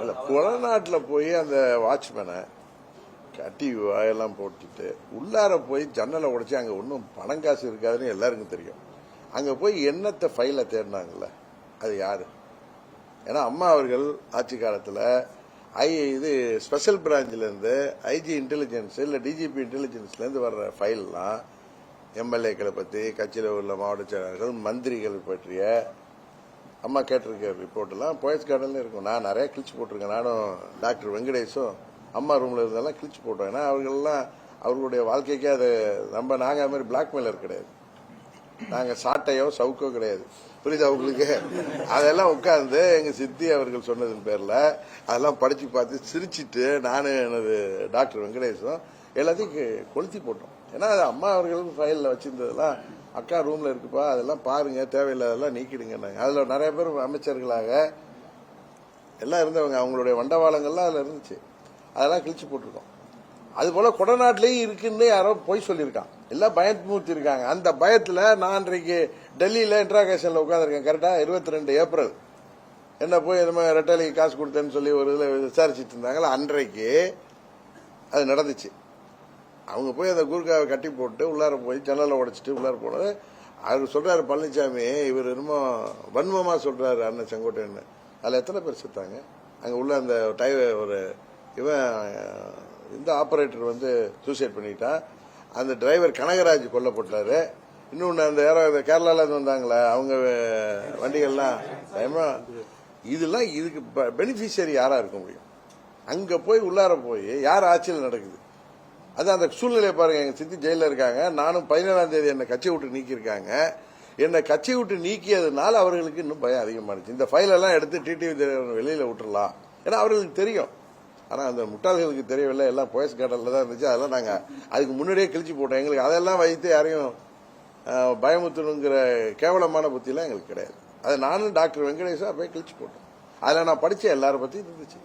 இல்ல கொடநாட்டில் போய் அந்த வாட்ச்மேனை கட்டி வாயெல்லாம் போட்டுட்டு உள்ளார போய் ஜன்னலை உடைச்சு அங்கே ஒன்றும் பணம் காசு இருக்காதுன்னு எல்லாருக்கும் தெரியும். அங்கே போய் என்னத்தை ஃபைலை தேடினாங்கல்ல? அது யாரு? ஏன்னா அம்மா அவர்கள் ஆட்சி காலத்தில் ஐ இது ஸ்பெஷல் பிரான்ச்லேருந்து ஐஜி இன்டெலிஜென்ஸ் இல்லை டிஜிபி இன்டெலிஜென்ஸ்லேருந்து வர்ற ஃபைல்லாம் எம்எல்ஏக்களை பற்றி கட்சியில் உள்ள மாவட்ட செயலாளர்கள் மந்திரிகள் பற்றிய அம்மா கேட்டிருக்க ரிப்போர்ட்லாம் போயஸ் கார்டன்ல இருக்கும். நான் நிறைய கிழிச்சு போட்டிருக்கேன். நானும் டாக்டர் வெங்கடேஷும் அம்மா ரூம்ல இருந்தெல்லாம் கிழிச்சு போட்டோம். ஏன்னா அவர்கள்லாம் அவர்களுடைய வாழ்க்கைக்கே அது நம்ம நாங்கள் அது மாதிரி பிளாக்மெயிலர் கிடையாது. நாங்கள் சாட்டையோ சவுக்கோ கிடையாது. புரியுது அவங்களுக்கு அதெல்லாம் உட்காந்து எங்கள் சித்தி அவர்கள் சொன்னதன் பேரில் அதெல்லாம் படித்து பார்த்து சிரிச்சிட்டு நானும் எனது டாக்டர் வெங்கடேஷும் எல்லாத்தையும் கொளுத்தி போட்டோம். ஏன்னா அது அம்மா அவர்கள் ஃபைலில் வச்சிருந்ததெல்லாம் அக்கா ரூமில் இருக்குப்பா அதெல்லாம் பாருங்கள் தேவையில்லாதெல்லாம் நீக்கிடுங்கன்னாங்க. அதில் நிறைய பேர் அமைச்சர்களாக எல்லாம் இருந்தவங்க அவங்களுடைய வண்டவாளங்கள்லாம் அதில் இருந்துச்சு. அதெல்லாம் கிழிச்சு போட்டிருக்கோம். அது போல கொடநாட்டிலையும் இருக்குன்னு யாரோ பொய் சொல்லியிருக்கான். எல்லாம் பயமுறுத்தி இருக்காங்க. அந்த பயத்தில் நான் இன்றைக்கு டெல்லியில் இன்ட்ராகேஷனில் உட்காந்துருக்கேன் கரெக்டாக இருபத்தி ரெண்டு ஏப்ரல். என்ன போய் இந்த மாதிரி ரெட்டாலிக்கு காசு கொடுத்தேன்னு சொல்லி ஒரு இதில் விசாரிச்சுட்டு இருந்தாங்களா? அன்றைக்கு அது நடந்துச்சு. அவங்க போய் அந்த கூர்காவை கட்டி போட்டு உள்ளார போய் ஜன்னலை உடைச்சிட்டு உள்ளார போனது. அவர் சொல்றாரு பழனிசாமி இவர் என்னமோ வன்மமா சொல்றாரு அண்ணன் செங்கோட்டையன் அதில் எத்தனை பேர் செத்தாங்க? அங்கே உள்ள அந்த டை ஒரு இவன் இந்த ஆப்ரேட்டர் வந்து சூசைட் பண்ணிட்டான் அந்த டிரைவர் கனகராஜ் கொல்லப்பட்டாரு. இன்னொன்று அந்த யாரோ இந்த கேரளால வந்தாங்களே அவங்க வண்டிகள்லாம் இதெல்லாம் இதுக்கு பெனிஃபிஷியரி யாராக இருக்க முடியும்? அங்கே போய் உள்ளார போய் யார் ஆட்சியில் நடக்குது? அது அந்த சூழ்நிலையை பாருங்க எங்க சித்தி ஜெயில இருக்காங்க. நானும் பதினேழாம் தேதி என்னை கட்சி விட்டு நீக்கியிருக்காங்க. என்னை கட்சி விட்டு நீக்கியதுனால அவர்களுக்கு இன்னும் பயம் அதிகமானுச்சு இந்த ஃபைலெல்லாம் எடுத்து டிடிவி தலைவர் வெளியில விட்டுறலாம். ஏன்னா அவர்களுக்கு தெரியும். ஆனால் அந்த முட்டாள்களுக்கு தெரியவில்லை. எல்லாம் போயஸ் கார்டன்ல தான் இருந்துச்சு. அதெல்லாம் நாங்கள் அதுக்கு முன்னாடியே கிழிச்சு போட்டோம். எங்களுக்கு அதெல்லாம் வைத்து யாரையும் பயமுத்தணுங்கிற கேவலமான புத்தியெல்லாம் எங்களுக்கு கிடையாது. அது நானும் டாக்டர் வெங்கடேஷா போய் கிழிச்சு போட்டோம். அதில் நான் படிச்ச எல்லார பத்தியும் இருந்துச்சு.